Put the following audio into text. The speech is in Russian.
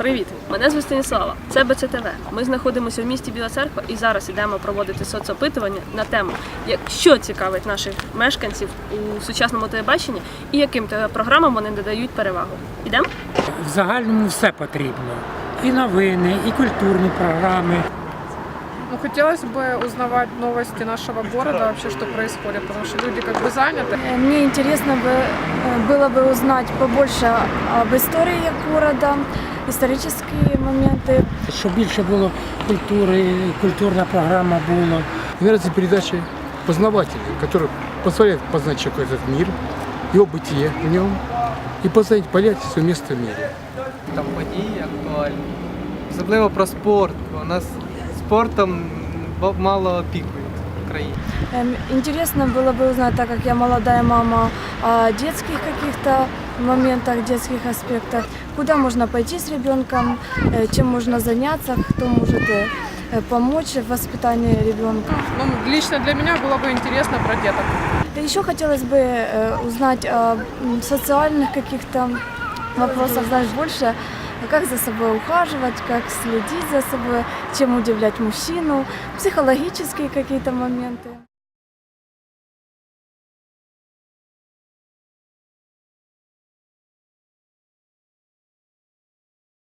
Привіт! Мене звуть Станіслава. Це БЦТВ. Ми знаходимося в місті Біла Церква і зараз йдемо проводити соцопитування на тему, що цікавить наших мешканців у сучасному телебаченні і яким програмам вони надають перевагу. Ідемо? В загальному все потрібно. І новини, і культурні програми. Ну, хотелось бы узнавать новости нашего города, вообще, что происходит, потому что люди как бы заняты. Э, Мне интересно бы, э, было бы узнать побольше об истории города, исторические моменты. Щоб більше було культури, культурна програма була. Мне нравятся передачи познавательные, которые позволяют познать человека этот мир, его бытие в нем и познать, понять свое место в мире. там події актуальні. Особливо про спорт. бо У нас спортом бо- мало опікують в Україні. Эм, Интересно было бы узнать, так как я молодая мама, о детских каких-то моментах, детских аспектах. Куда можно пойти с ребенком, э, чем можно заняться, кто может э, э, помочь в воспитании ребенка. Ну, лично для меня было бы интересно про деток. Еще хотелось бы э, узнать о м, социальных каких-то вопросах, знаешь, больше, как за собой ухаживать, как следить за собой, чем удивлять мужчину, психологические какие-то моменты.